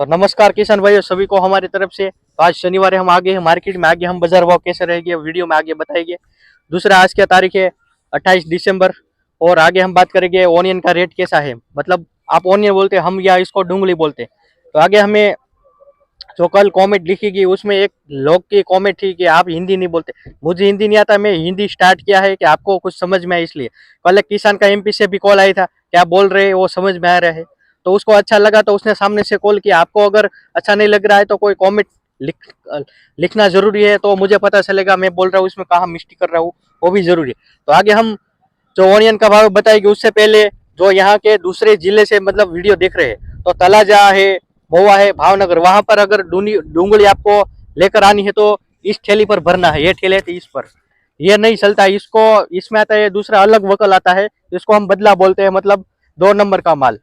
तो नमस्कार किसान भाइयों, सभी को हमारी तरफ़ से। तो आज शनिवार हम आगे हैं मार्केट में, आगे हम बाज़ार भाव कैसे रहेंगे, वीडियो में आगे बताएँगे। दूसरा, आज क्या तारीख है 28 दिसंबर, और आगे हम बात करेंगे ऑनियन का रेट कैसा है। मतलब आप ऑनियन बोलते हम या इसको डूंगली बोलते तो आगे हमें जो कल कॉमेंट लिखी गई, उसमें एक लोग की कॉमेंट थी कि आप हिंदी नहीं बोलते। मुझे हिंदी नहीं आता, मैं हिंदी स्टार्ट किया है कि आपको कुछ समझ में आए इसलिए। कल एक किसान का एमपी से भी कॉल आई था क्या बोल रहे वो समझ में आ रहा है। तो उसको अच्छा लगा तो उसने सामने से कॉल किया। आपको अगर अच्छा नहीं लग रहा है तो कोई कॉमेंट लिख, लिखना ज़रूरी है तो मुझे पता चलेगा, मैं बोल रहा हूँ, इसमें कहाँ मिस्टेक कर रहा हूँ, वो भी ज़रूरी है। तो आगे हम जो ऑनियन का भाव बताएगी, उससे पहले जो यहाँ के दूसरे ज़िले से मतलब वीडियो देख रहे हैं तो तलाजा है, महुआ है, भावनगर, वहाँ पर अगर डूंगली आपको लेकर आनी है तो इस ठेली पर भरना है। ये ठेले थे इस पर। ये नहीं चलता, इसको, इसमें आता है, दूसरा अलग वकल आता है, इसको हम बदला बोलते हैं मतलब दो नंबर का माल।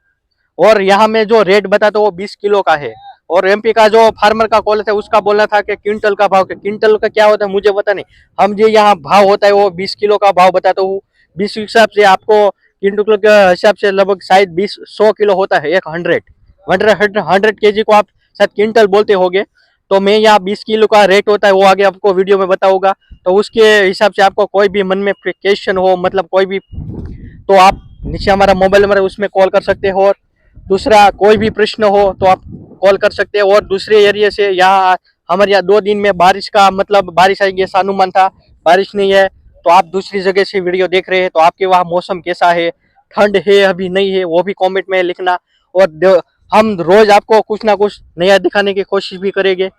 और यहाँ में जो रेट बताते वो बीस किलो का है। और एमपी का जो फार्मर का कॉल था, उसका बोलना था कि क्विंटल का भाव क्विंटल का क्या होता है, मुझे पता नहीं। हम जो यहाँ भाव होता है वो बीस किलो का भाव बताता हूँ। बीस हिसाब से आपको क्विंटल के हिसाब से लगभग शायद बीस, सौ किलो होता है, एक हंड्रेड हंड्रेड हंड्रेड के जी को आप शायद क्विंटल बोलते होगे। तो मैं यहाँ बीस किलो का रेट होता है, वो आगे आपको वीडियो में बताऊँगा। तो उसके हिसाब से आपको कोई भी मन में क्वेश्चन हो मतलब कोई भी तो आप नीचे हमारा मोबाइल नंबर उसमें कॉल कर सकते हो और दूसरा कोई भी प्रश्न हो तो आप कॉल कर सकते हैं। और दूसरे एरिया से यहाँ हमारे यहाँ दो दिन में बारिश का मतलब बारिश आएगी ऐसा अनुमान था। बारिश नहीं है तो आप दूसरी जगह से वीडियो देख रहे हैं तो आपके वहाँ मौसम कैसा है? ठंड है अभी नहीं है वो भी कमेंट में लिखना। और हम रोज आपको कुछ ना कुछ नया दिखाने की कोशिश भी करेंगे।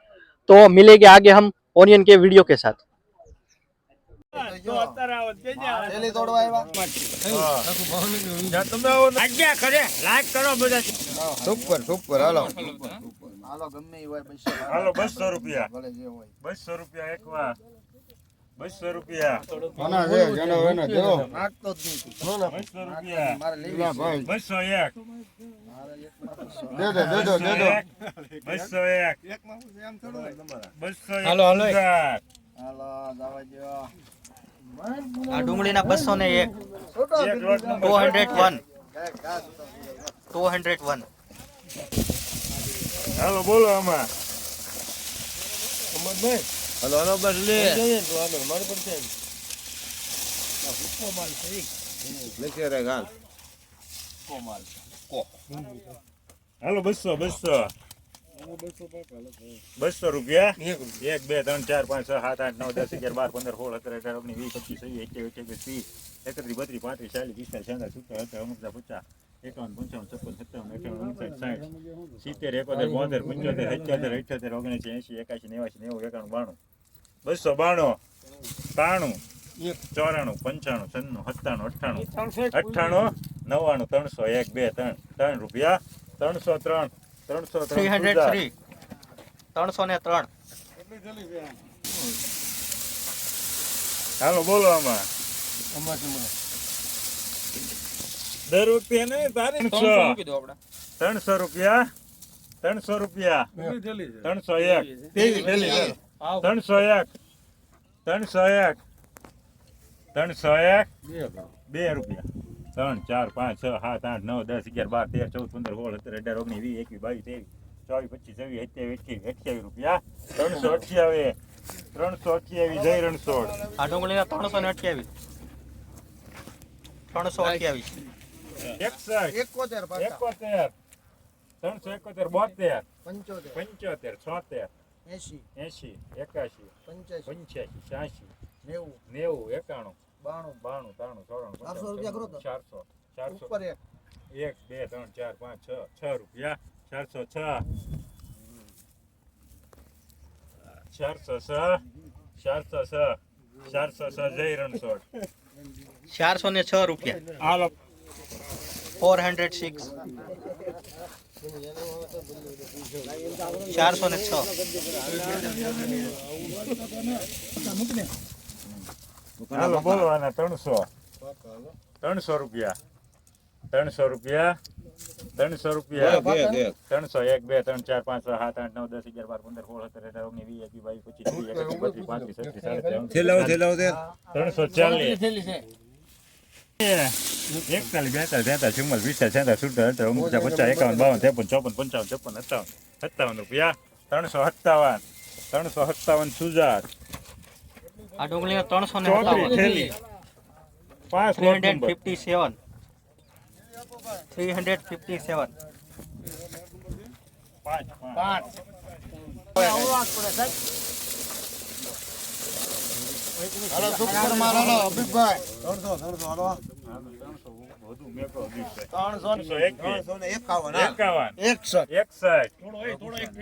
तो मिलेंगे आगे हम ओनियन के वीडियो के साथ। બસો હાલો બસો રૂપિયા. ભલે જે હોય. બસો રૂપિયા એક વાર. બસો રૂપિયા. બસો મારે લેવી બસો એક. દે દે દે દો દે દો. બસો એક. બસો એક આ ડુંગળીના બસો ને એક. Two hundred one. Two hundred one. હાલો બોલો આમાં. હાલો હાલો બસ લે. લેખે રે કો હાલો બસો બસો. બસો રૂપિયા? એક બે ત્રણ ચાર પાંચ છ સાત આઠ નવ દસ અગિયાર બાર પંદર સોળ સત્તર અઢાર ઓગણીસ વીસ પચીસ છવ્વીસ એકવીસ એકવીસ ત્રીસ એકત્રીસ બત્રીસ પાંત્રીસ ચાલીસ પિસ્તાલીસ છ્યાસી સત્તર અઢાર ઓગણપચાસ પચાસ એકાવન પંચાવન છપ્પન સત્તાવન અઠાવન ઓગણસાઠ સાઠ સિત્તેર એકોતેર બોતેર પંચોતેર અઠ્યોતેર અઠ્યોતેર ઓગણસી એંસી એકાસી નેવાસી નેવું એકાણું બાણું. બસો બાણું ત્રાણું ચોરાણું પંચાણું છન્નું સત્તાણું અઠ્ઠાણું અઠ્ઠાણું નવ્વાણું ત્રણસો એક બે ત્રણ ત્રણ રૂપિયા ત્રણસો ત્રણ. ત્રણસો થ્રી હંડ્રેડ થ્રી. ત્રણસો ને ત્રણ. હાલો બોલો આમાં. દર રૂપિયા નહીં તારે ત્રણસો ત્રણસો રૂપિયા? ત્રણસો રૂપિયા. ત્રણસો એક. ત્રણસો એક. ત્રણસો એક. ત્રણસો એક. બે રૂપિયા. ત્રણ ચાર પાંચ છ સાત આઠ નવ દસ અગિયાર બાર તેર ચૌદ પંદર સોળ સત્તર અઢાર ઓગણીસ વીસ એકવીસ બાવીસ ત્રેવીસ ચોવીસ પચીસ છવ્વીસ સત્યાવીસ અઠ્યાવીસ અઠ્યાવીસ રૂપિયા. ત્રણસો અઠ્યાવીસ. ત્રણસો અઠ્યાવીસ જય રણછોડ. આ ડુંગળીના ત્રણસો ને અઠ્યાવીસ. ત્રણસો અઠ્યાવીસ. એકસઠ. એકોતેર એકોતેર. ત્રણસો એકોતેર બોતેર. પંચોતેર. પંચોતેર છોતેર. એસી એસી એકાશી પંચ્યાસી પંચ્યાસી છ્યાસી નેવું. નેવું એકાણું. બાણું બાણું ત્રાણું ચોરાણું ચારસો રૂપિયા કરો તો. ચારસો ચારસો. ઉપર એક. એક બે ત્રણ ચાર પાંચ છ છ રૂપિયા. ચારસો છ. ચારસો છ. ચારસો છ. ચારસો છ જય રણછોડ. ચારસો ને છ રૂપિયા. હાલો. ફોર હંડ્રેડ સિક્સ ચારસો ને છ. હાલો બોલો આના ત્રણસો. ત્રણસો રૂપિયા. ત્રણસો રૂપિયા. ત્રણસો રૂપિયા. ત્રણસો એક બે ત્રણ ચાર પાંચ સાત આઠ નવ દસ અગિયાર બાર પંદર સોળ સત્તર અઢાર ઓગણીસ વીસ એકવીસ બાવીસ પચીસ ત્રીસ એકત્રીસ બત્રીસ પાંત્રીસ છત્રીસ સાડત્રીસ ત્રણસો ચાલીસ. એકતાલીસ બેતાલીસ તેતાલીસ ચુમ્માલીસ પિસ્તાલીસ છેતાલીસ સુડતાલીસ અઢાર ઓગણપચાસ પચાસ એકાવન બાવન ત્રેપન ચોપન પંચાવન છપ્પન સત્તાવન સત્તાવન રૂપિયા. ત્રણસો સત્તાવન. ત્રણસો સત્તાવન સુજાત. આ ડુંગળી ત્રણસો ને three hundred fifty seven. Three hundred fifty seven. ત્રણસો ને એકાવન. એકસઠ. એકસઠ.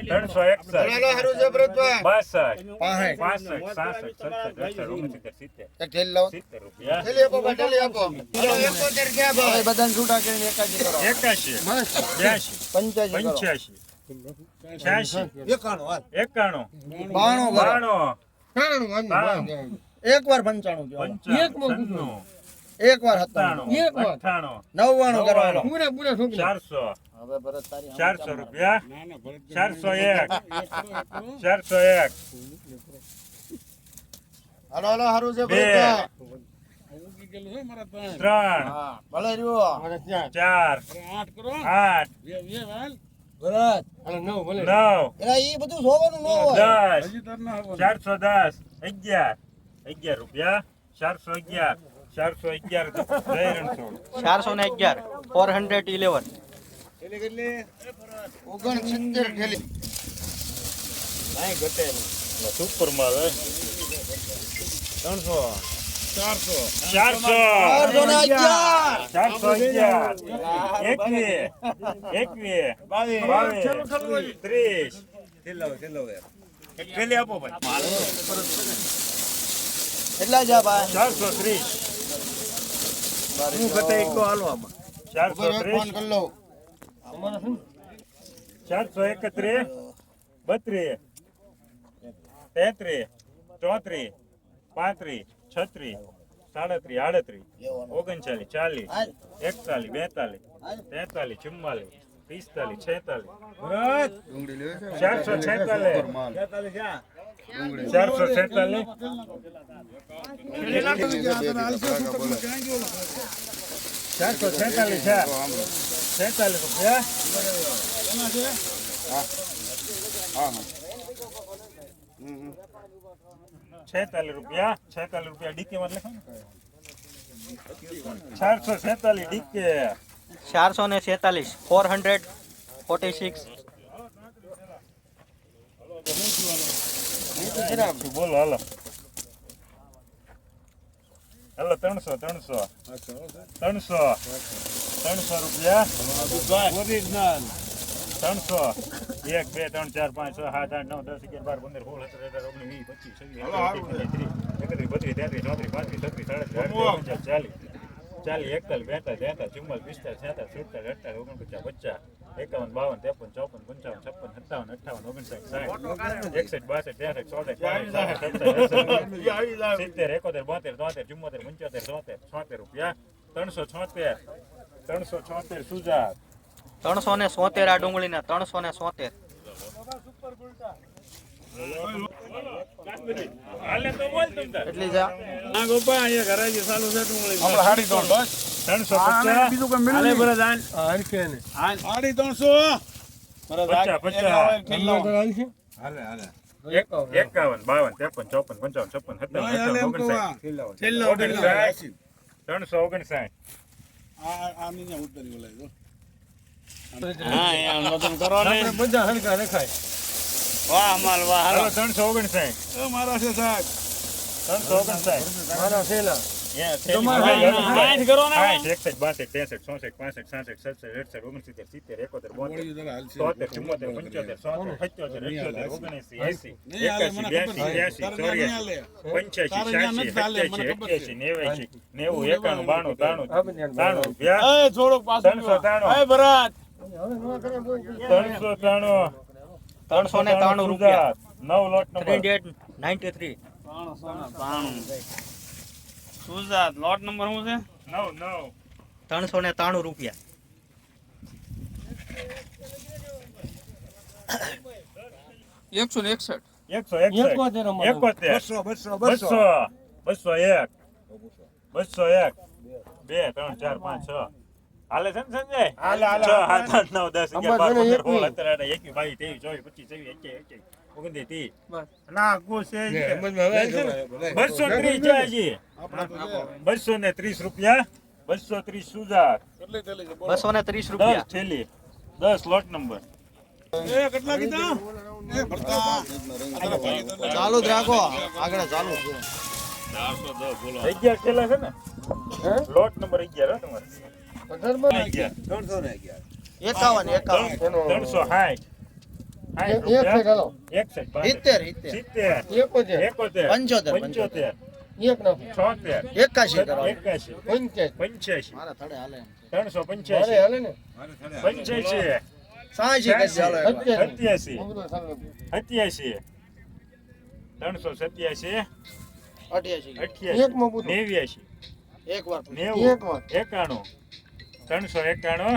ત્રણસો એકસઠ હાલો હારું છે ભરતભાઈ? બાસઠ. પાસઠ. પાસઠ સાસઠ સત્તર સિત્તેર. એક ઠેલી લાવો. સિત્તેર રૂપિયા. ઠેલી આપો ભાઈ ઠેલી આપો. હાલો એકોતેર ક્યાં ભાઈ બધાને છૂટા કરીને એકાજી કરો. એકાશી. બ્યાસી પંચ્યાસી પંચ્યાસી છ્યાસી એકાણું એકાણું. બાણું એક વાર પંચાણું પંચાણું. એક વાર સત્તાણું સત્તાણું અઠ્ઠાણું. નવ્વાણું પૂરે છોકરી. ચારસો. હવે ભરત તારી ચારસો રૂપિયા. ચારસો એક. ચારસો એક. હાલો હલો હારું છે. ત્રણ. હા ભલે રહ્યો. ચાર. આઠ ભરત. નવ એલા એ બધું સોવાનું ન હોય. દસ. ચારસો દસ. અગિયાર. અગિયાર રૂપિયા. ચારસો અગિયાર. ચારસો અગિયાર ચારસો ને અગિયાર. ફોર હંડ્રેડ ઇલેવન ઓગણસિત્તેર ઠેલી. સુપર માલ ત્રણસો. ચારસો. ચારસો. ચારસો અગિયાર. એકવીસ. એકવીસ. બાવીસ. ત્રીસ. કેટલી આપો ભાઈ. કેટલા જા ભાઈ. ચારસો ત્રીસ. ચારસો એક ફોન કરી લઉં ચારસો એકત્રીસ બત્રીસ તેત્રીસ ચોત્રીસ પાંત્રીસ છત્રીસ સાડત્રીસ આડત્રીસ ઓગણચાલીસ ચાલીસ એકતાલીસ બેતાલીસ તેતાલીસ ચુમ્માલીસ પિસ્તાલીસ છેતાલીસ. ચારસો છેતાલીસ. ચારસો છેતાલીસ ચારસો છેતાલીસ છે છેતાલીસ રૂપિયા. છેતાલીસ રૂપિયા છેતાલીસ રૂપિયા ડીકે માં લખો ચારસો છેતાલીસ ડીકે. ચારસો ને છેતાલીસ ફોર હંડ્રેડ ફોર્ટી સિક્સ બોલો હાલો. હાલો ત્રણસો ત્રણસો. ત્રણસો. ત્રણસો રૂપિયા. ત્રણસો. એક બે ત્રણ ચાર પાંચ છ સાત આઠ નવ દસ અગિયાર બાર પંદર સોળ સત્તર અઢાર ઓગણીસ વીસ પચીસ એકત્રીસ બત્રીસ તેત્રીસ ચોત્રીસ પાંત્રીસ છત્રીસ સાડત્રીસ ચાલીસ ચાલીસ એકતાલીસ બેતાલીસ તેતાલીસ ચુમ્માલીસ પિસ્તાલીસ છેતાલીસ સુડતાલીસ અડતાલીસ ઓગણપચાસ પચાસ એકાવન બાવન ત્રેપન ચોપન પંચાવન છપ્પન સત્તાવન અઠાવન ઓગણસાઠ સાઠ એકસઠ બાસઠ ત્રેસઠ ચોસઠ સાસઠ સિત્તેર એકોતેર બોતેર તોતેર ચુમ્મોતેર પંચોતેર ચોતેર છોતેર રૂપિયા ત્રણસો છોતેર ત્રણસો છોતેર સુજાત ત્રણસો ને સોતેર આ ડુંગળીના ત્રણસો ને સોતેર એકાવન બાવન ત્રેપન ચોપન પંચાવન છપ્પન સત્તાવન ઓગણસાઠ. ત્રણસો ઓગણસાઠ. હા ઓગણસાઠ ત્રણસો ઓગણસાઠ Yeah, સાઠ, એકસઠ, માલ વાહ હાલો. ત્રણસો છાસઠ, મારા છે સાહેબ. સિત્તેર, એકોતેર, મારા છે. નેવ્યાસી, નેવું, એકાણું, બાણું, ત્રાણું, ત્રાણું ત્રણસો ત્રાણું, ત્રણસો ત્રાણું, ત્રણસો ને ત્રાણું રૂપિયા. નવ lot three number ninety three Sujat lot number શું છે? નવ નવ. ત્રણસો ને ત્રાણું રૂપિયા. એકસો ને એકસઠ. એકસો એકોતેર. બસો બસો. બસો. બસો એક. બસો એક. બે ત્રણ ચાર પાંચ છ. હાલે છે ને સંજય? હાલે, હાલે, છ, હાલે. સાત, આઠ, નવ, દસ, અગિયાર, બાર, આમાં છે ને પંદર, સોળ, એકવીસ. સત્તર, અઢાર, એકવીસ, બાવીસ, ત્રેવીસ, ચોવીસ, પચીસ, છવ્વીસ, એકવીસ, એકવીસ, ઓગણત્રીસ, ના, આખું છે બસો ત્રીસ છે. હજી. બસો ને ત્રીસ રૂપિયા બસો ત્રીસ સુધાર. બસો ને ત્રીસ રૂપિયા. થેલી. દસ લોટ નંબર. ચાલુ જ રાખો. આગળ ચાલુ. છે અગિયાર થેલા છે ને? લોટ નંબર અગિયાર હો તમારે. અગિયાર. એકાવન એકાવન ત્રણસો સાઠ. ત્રણસો પંચ્યાસી, પંચ્યાસી, ત્રણસો સત્યાસી, અઠ્યાસી નેવ્યાસી, એકાણું, ત્રણસો એકાણું,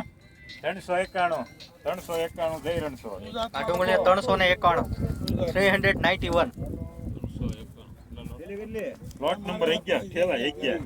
ત્રણસો એકાણું, ત્રણસો એકાણું, જય રણસો. આ ત્રણસો ને એકાણું three hundred ninety one plot number અગિયાર થેલા અગિયાર